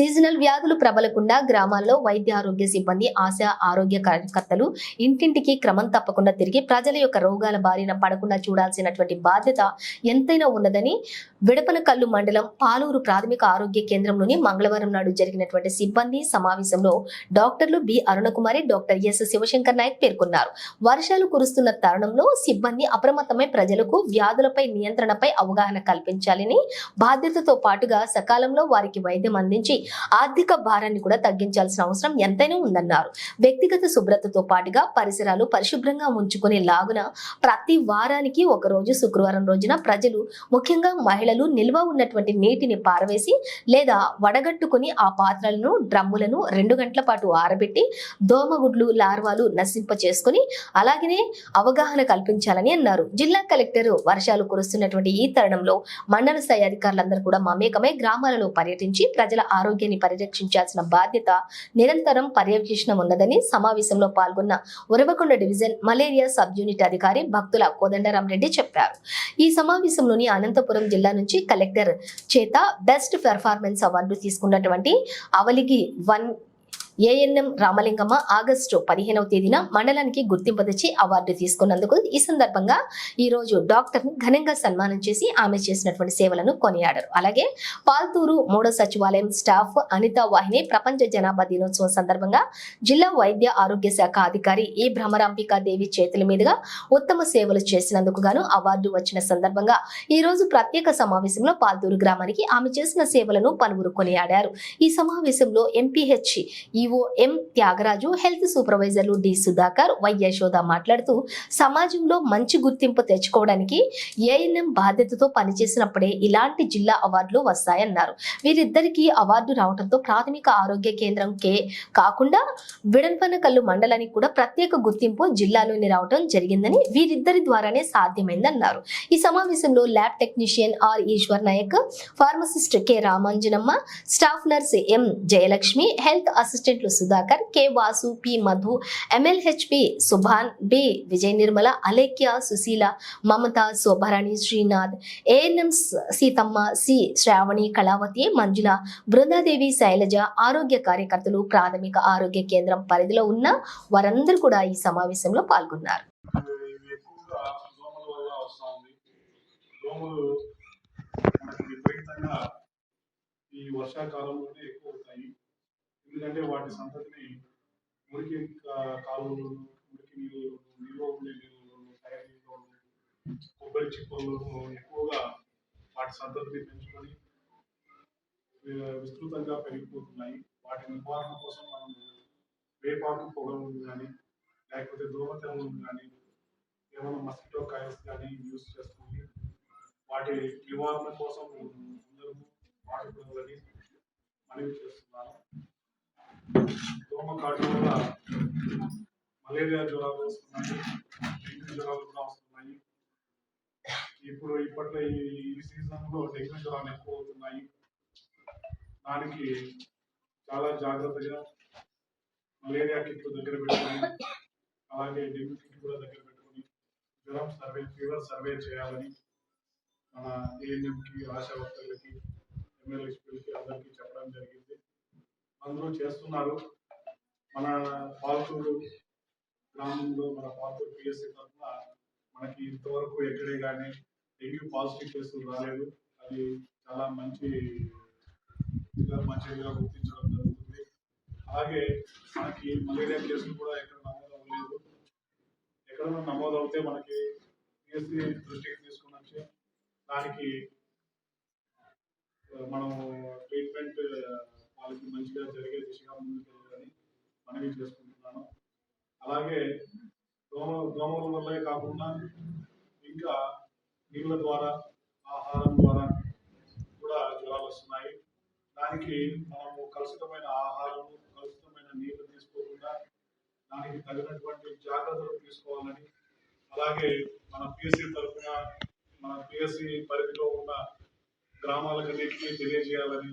Seasonal వ్యాధులు ప్రబలకుండా గ్రామాల్లో వైద్య ఆరోగ్య సిబ్బంది ఆశా ఆరోగ్య కార్యకర్తలు ఇంటింటికి క్రమం తప్పకుండా తిరిగి ప్రజల యొక్క రోగాల బారిన పడకుండా చూడాల్సినటువంటి బాధ్యత ఎంతైనా ఉన్నదని విడపనకల్లు మండలం పాలూరు ప్రాథమిక ఆరోగ్య కేంద్రంలోని మంగళవారం నాడు జరిగినటువంటి సిబ్బంది సమావేశంలో డాక్టర్లు B. Arunakumari doctor S. Sivasankar Naik పేర్కొన్నారు. వర్షాలు కురుస్తున్న తరుణంలో సిబ్బంది అప్రమత్తమై ప్రజలకు వ్యాధులపై నియంత్రణపై అవగాహన కల్పించాలని బాధ్యతతో పాటుగా సకాలంలో వారికి వైద్యం అందించి ఆర్థిక భారాన్ని కూడా తగ్గించాల్సిన అవసరం ఎంతైనా ఉందన్నారు. వ్యక్తిగత శుభ్రతతో పాటుగా పరిసరాలు పరిశుభ్రంగా ఉంచుకునే లాగున ప్రతి వారానికి ఒక రోజు శుక్రవారం రోజున ప్రజలు ముఖ్యంగా మహిళలు నిల్వ ఉన్నటువంటి నీటిని పారవేసి లేదా వడగట్టుకుని ఆ పాత్రలను డ్రమ్ములను రెండు గంటల పాటు ఆరబెట్టి దోమగుడ్లు లార్వాలు నశింప చేసుకుని అలాగనే అవగాహన కల్పించాలని అన్నారు. జిల్లా కలెక్టర్ వర్షాలు కురుస్తున్నటువంటి ఈ తరుణంలో మండల స్థాయి అధికారులందరూ కూడా మమేకమై గ్రామాలలో పర్యటించి ప్రజల ఆరోగ్యాన్ని పరిరక్షించాల్సిన బాధ్యత నిరంతరం పర్యవేక్షణ ఉన్నదని సమావేశంలో పాల్గొన్న Uravakonda division malaria sub unit అధికారి భక్తుల కోదండరాం రెడ్డి చెప్పారు. ఈ సమావేశంలోని అనంతపురం జిల్లా నుంచి కలెక్టర్ చేత బెస్ట్ పెర్ఫార్మెన్స్ అవార్డు తీసుకున్నటువంటి Avaligi one ANM Ramalingamma August పదిహేనవ తేదీన మండలానికి గుర్తింపు తెచ్చి అవార్డు తీసుకున్నందుకు ఈ సందర్భంగా ఈ రోజు డాక్టర్ ఘనంగా సన్మానం చేసి ఆమె చేసినటువంటి సేవలను కొనియాడారు. అలాగే పాల్తూరు మూడో సచివాలయం స్టాఫ్ అనితా వాహిని ప్రపంచ జనాభా దినోత్సవం సందర్భంగా జిల్లా వైద్య ఆరోగ్య శాఖ అధికారి ఈ భ్రమరాంబికా దేవి చేతుల మీదుగా ఉత్తమ సేవలు చేసినందుకు గాను అవార్డు వచ్చిన సందర్భంగా ఈ రోజు ప్రత్యేక సమావేశంలో పాల్తూరు గ్రామానికి ఆమె చేసిన సేవలను పలువురు కొనియాడారు. ఈ సమావేశంలో MPH EO M Tyagaraju health సూపర్వైజర్లు D Sudhakar Y Yashoda మాట్లాడుతూ సమాజంలో మంచి గుర్తింపు తెచ్చుకోవడానికి ఏఎన్ఎం బాధ్యతతో పనిచేసినప్పుడే ఇలాంటి జిల్లా అవార్డులు వస్తాయన్నారు. వీరిద్దరికీ అవార్డు రావడంతో ప్రాథమిక ఆరోగ్య కేంద్రం కే కాకుండా విడన్పనకల్లు మండలానికి కూడా ప్రత్యేక గుర్తింపు జిల్లాలోని రావడం జరిగిందని వీరిద్దరి ద్వారానే సాధ్యమైందన్నారు. ఈ సమావేశంలో lab technician R Eshwar Naik pharmacist K Ramanjanamma staff nurse M Jayalakshmi health assistant అసిస్టెంట్లు Sudhakar K Vasu P Madhu MLHP Subhan B Vijaya Nirmala Alekhya Sushila Mamata Shobharani Srinath ANM Seethamma C Sravani Kalavathi Manjula Brindadevi Sailaja ఆరోగ్య కార్యకర్తలు ప్రాథమిక ఆరోగ్య కేంద్రం పరిధిలో ఉన్న వారందరూ కూడా ఈ సమావేశంలో పాల్గొన్నారు. ఈ వర్షాకాలంలోనే ఎక్కువ అవుతాయి. ఎందుకంటే వాటి సంతతిని మురికి కాలువలు మురికి నీళ్ళు నీళ్ళు ఉండే నీళ్ళు తయారు నీళ్ళు కొబ్బరి చిప్పలు ఎక్కువగా వాటి సంతతిని పెంచుకొని విస్తృతంగా పెరిగిపోతున్నాయి. వాటి నివారణ కోసం మనం వేపాకు పొగలు కానీ లేకపోతే దోమతెరలు కానీ ఏమైనా మస్కిటో కాయల్స్ కానీ యూస్ చేసుకుని వాటి నివారణ కోసం అందరూ వాడుకోవాలని మనవి చేస్తున్నాను దోమ కాటు వల్ల మలేరియా జ్వరాలు వస్తున్నాయి డెంగ్యూ జ్వరాలు కూడా వస్తున్నాయి. ఇప్పుడు ఇప్పట్లో ఈ ఈ సీజన్లో డెంగ్యూ జ్వరాలు ఎక్కువ అవుతున్నాయి. దానికి చాలా జాగ్రత్తగా మలేరియా కిట్ దగ్గర పెట్టుకొని అలాగే డెంగ్యూ కిట్ కూడా దగ్గర పెట్టుకొని జ్వరం సర్వే ఫీవర్ సర్వే చేయాలని మన ఏఎన్ఎంకి ఆశా వర్కర్లకి ఎమ్మెల్యేస్పీలకి అందరికీ చెప్పడం జరిగింది. అందరూ చేస్తున్నారు. మన పాల్తూరు గ్రామంలో మన పాల్తూరు పిఎస్సీ తరఫున మనకి ఇంతవరకు ఎక్కడే కానీ డెంగ్యూ పాజిటివ్ కేసులు రాలేదు. అది చాలా మంచి మంచిగా గుర్తించడం జరుగుతుంది. అలాగే మనకి మలేరియా కేసులు కూడా ఎక్కడ నమోదు అవ్వలేదు. ఎక్కడైనా నమోదు అవుతే మనకి పిఎస్సి దృష్టికి తీసుకుని వచ్చి దానికి మనం ట్రీట్మెంట్ వాళ్ళకి మంచిగా జరిగే దిశగా ముందుకెళ్ళాలని మనవి చేసుకుంటున్నాను. అలాగే దోమ దోమల వల్లే కాకుండా ఇంకా నీళ్ళ ద్వారా ఆహారం ద్వారా కూడా జ్వరాలు వస్తున్నాయి. దానికి మనము కలుషితమైన ఆహారము కలుషితమైన నీళ్ళు తీసుకోకుండా దానికి తగినటువంటి జాగ్రత్తలు తీసుకోవాలని అలాగే మన పిఎస్సి తరఫున మన పిఎస్సి పరిధిలో ఉన్న గ్రామాలకన్నిటికీ తెలియజేయాలని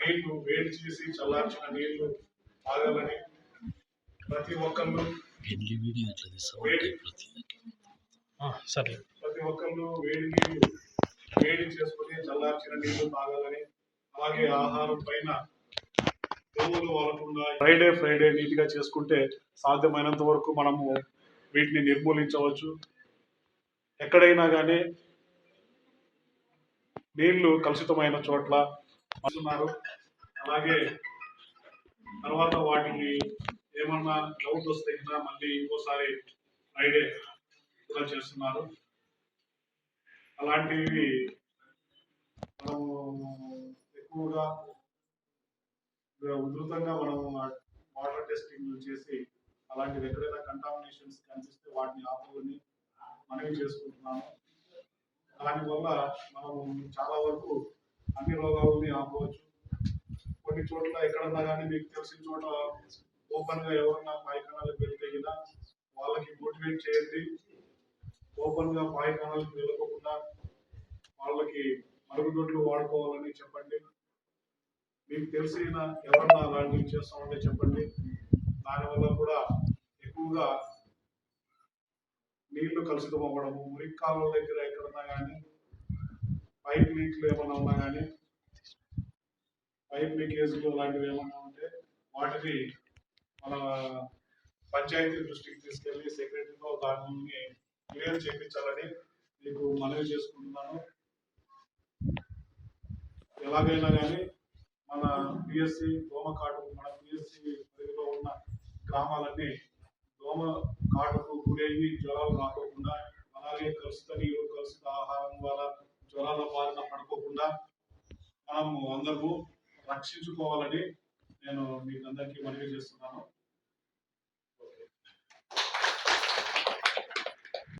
నీళ్ళు వేడి చేసి చల్లార్చిన నీళ్ళు తాగాలని ప్రతి ఒక్కళ్ళు సరే ప్రతి ఒక్కళ్ళు వేడి నీళ్ళు వేడి చేసుకుని చల్లార్చిన నీళ్ళు తాగాలని అలాగే ఆహారం పైన దోమలు వాలకుండా ఫ్రైడే ఫ్రైడే నీట్గా చేసుకుంటే సాధ్యమైనంత వరకు మనము వీటిని నిర్మూలించవచ్చు. ఎక్కడైనా కానీ నీళ్ళు కలుషితమైన చోట్ల అంటున్నారు అలాగే తర్వాత వాటికి ఏమన్నా డౌట్ వస్తే కదా మళ్ళీ ఇంకోసారి ఫ్రైడే కూడా చేస్తున్నారు. అలాంటివి మనము ఎక్కువగా ఉధృతంగా మనం వాటర్ టెస్టింగ్ చేసి అలాంటివి ఎక్కడైనా కంటామినేషన్స్ కనిపిస్తే వాటిని ఆపుకొని మనవి చేసుకుంటున్నాము. దానివల్ల మనం చాలా వరకు అన్ని రోగాలని ఆపవచ్చు. కొన్ని చోట్ల ఎక్కడన్నా కానీ మీకు తెలిసిన చోట ఓపెన్గా ఎవరన్నా పాయఖానాలకు వెళ్తే కదా వాళ్ళకి మోటివేట్ చేయండి. ఓపెన్గా పాయఖానాలకు వెళ్ళకుండా వాళ్ళకి మరుగుదొడ్లు వాడుకోవాలని చెప్పండి. మీకు తెలిసిన ఎవరన్నా అలాంటివి చేస్తామంటే చెప్పండి. దానివల్ల కూడా ఎక్కువగా నీళ్ళు కలుషితం అవ్వడము మురికి కాలువల దగ్గర ఎక్కడన్నా కానీ పైప్ లీక్లు ఏమైనా ఉన్నా కానీ పైప్ లీకేజ్లు అలాంటివి ఏమైనా ఉంటే వాటిని మన పంచాయతీ దృష్టికి తీసుకెళ్ళి సెక్రటరీతో దాన్ని క్లియర్ చేయించాలని మీకు మనవి చేసుకుంటున్నాను. ఎలాగైనా కానీ మన పిఎస్సి దోమ కాటు మన పిఎస్సి పరిధిలో ఉన్న గ్రామాలన్నీ దోమ కాటుకు గురయ్యి జ్వరాలు రాకోకుండా అలాగే కలుషిత నీరు కలుషిత ఆహారం వల్ల జ్వరాల బారిన పడుకోకుండా మనము అందరము రక్షించుకోవాలని నేను మీకు అందరికీ మనవి చేస్తున్నాను.